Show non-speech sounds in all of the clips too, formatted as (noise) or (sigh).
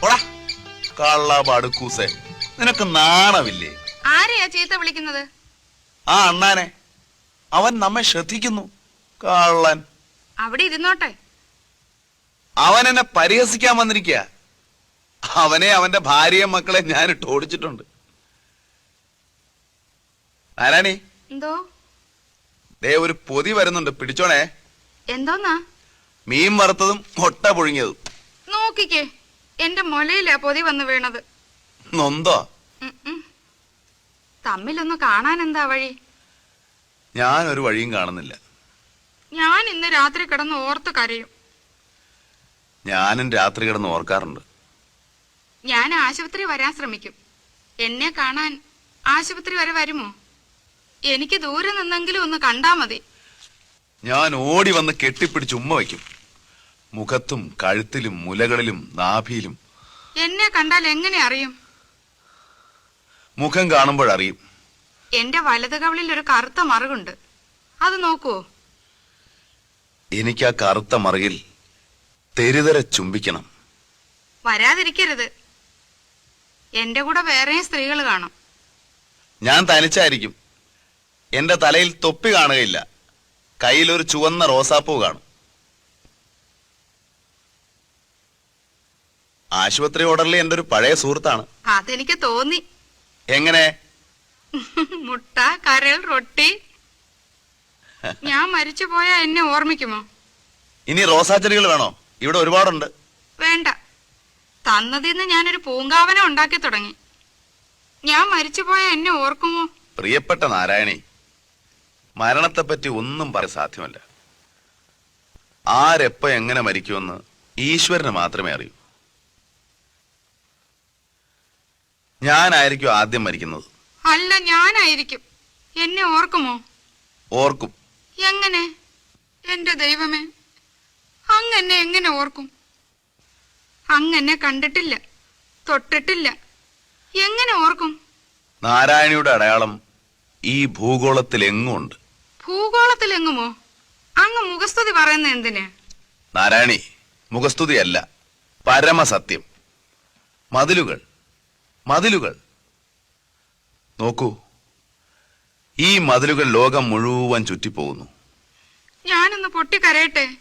പോടാ. കള്ള പടുക്കൂസെ നിനക്ക് നാണമില്ലേ? ആരെയാ ചീത്ത വിളിക്കുന്നത്? ആ അണ്ണാനെ. അവൻ നമ്മെ ശ്രദ്ധിക്കുന്നു. കള്ളൻ. അവിടെ ഇരുന്നോട്ടെ. അവൻ എന്നെ പരിഹസിക്കാൻ വന്നിരിക്കുക അവനെ അവന്റെ ഭാര്യയും മക്കളെ ഞാൻ ഇട്ട് ഓടിച്ചിട്ടുണ്ട്. ആരാണി? എന്തോ? ദേ ഒരു പൊതി വരുന്നുണ്ട്. പിടിച്ചോണേ. എന്തോന്നാ? മീൻ വറുത്തതും മുട്ട പുഴുങ്ങിയതും. നോക്കിക്കേ. എന്റെ മുലയിലാ പൊതി വന്ന് വീണത്. നൊന്തോ. തമ്മിലൊന്ന് കാണാൻ എന്താ വഴി? ഞാൻ ഒരു വഴിയും കാണുന്നില്ല. ഞാൻ ഇന്ന് രാത്രി കിടന്ന് ഓർത്ത് കരയും. ഞാനും രാത്രി കിടന്ന് ഓർക്കാറുണ്ട്. ഞാൻ ആശുപത്രി വരാൻ ശ്രമിക്കും. എന്നെ കാണാൻ ആശുപത്രി വരെ വരുമോ? എനിക്ക് ദൂരെ നിന്നെങ്കിലും ഒന്ന് കണ്ടാ മതി. ഞാൻ ഓടി വന്ന് കെട്ടിപ്പിടിച്ച് ഉമ്മ വയ്ക്കും. മുഖത്തും കഴുത്തിലും മുലകളിലും നാഭിയിലും. എന്നെ കണ്ടാൽ എങ്ങനെ അറിയും? മുഖം കാണുമ്പോൾ കാണുമ്പോഴറിയും എന്റെ വലത് കവളിൽ ഒരു കറുത്ത മറുകുണ്ട്. അത് നോക്കൂ. എനിക്ക് ആ കറുത്ത മറുകിൽ തെരുതര ചുംബിക്കണം. വരാതിരിക്കരുത്. എന്റെ കൂടെ വേറെയും സ്ത്രീകൾ കാണും. ഞാൻ തനിച്ചായിരിക്കും. എന്റെ തലയിൽ തൊപ്പി കാണുകയില്ല. കയ്യിൽ ഒരു ചുവന്ന റോസാപ്പൂ കാണും. ആശുപത്രി ഓർഡറിൽ എന്റെ ഒരു പഴയ സുഹൃത്താണ്. അതെനിക്ക് തോന്നി. എങ്ങനെ? (laughs) മുട്ട കരൾ റൊട്ടി. ഞാൻ മരിച്ചു പോയാ എന്നെ ഓർമ്മിക്കുമോ? ഇനി റോസാച്ചെടികൾ വേണോ? ഇവിടെ ഒരുപാടുണ്ട്. വേണ്ട. തന്നതിന്ന് ഞാനൊരു പൂങ്കാവനം ഉണ്ടാക്കി തുടങ്ങി. ഞാൻ മരിച്ചു പോയാ എന്നെ ഓർക്കുമോ? പ്രിയപ്പെട്ട നാരായണി മരണത്തെപ്പറ്റി ഒന്നും പറയാൻ സാധ്യമല്ല. ആരെപ്പോ എങ്ങനെ മരിക്കുമെന്ന് ഈശ്വരന് മാത്രമേ അറിയൂ. ഞാനായിരിക്കും ആദ്യം മരിക്കുന്നത്. അല്ല ഞാനായിരിക്കും. എന്നെ ഓർക്കുമോ? ഓർക്കും. എങ്ങനെ? എന്റെ ദൈവമേ അങ്ങനെ എങ്ങനെ ഓർക്കും? അങ്ങനെ കണ്ടിട്ടില്ല തൊട്ടിട്ടില്ല. എങ്ങനെ ഓർക്കും? നാരായണിയുടെ അടയാളം ഈ ഭൂഗോളത്തിൽ എങ്ങും ഉണ്ട്. ഭൂഗോളത്തിൽ എങ്ങുമോ? അങ്ങ് മുഖസ്തുതി പറയുന്ന എന്തിന്? നാരായണി മുഖസ്തുതിയല്ല പരമസത്യം. മതിലുകൾ. മതിലുകൾ. നോക്കൂ ഈ മതിലുകൾ ലോകം മുഴുവൻ ചുറ്റിപ്പോകുന്നു. ഞാനൊന്ന് പൊട്ടിക്കരയട്ടെ?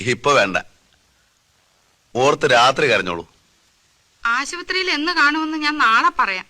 ഇപ്പൊ വേണ്ട. ഓർത്ത് രാത്രി കരഞ്ഞോളൂ. ആശുപത്രിയിൽ എന്ന് കാണുമെന്ന് ഞാൻ നാളെ പറയാം.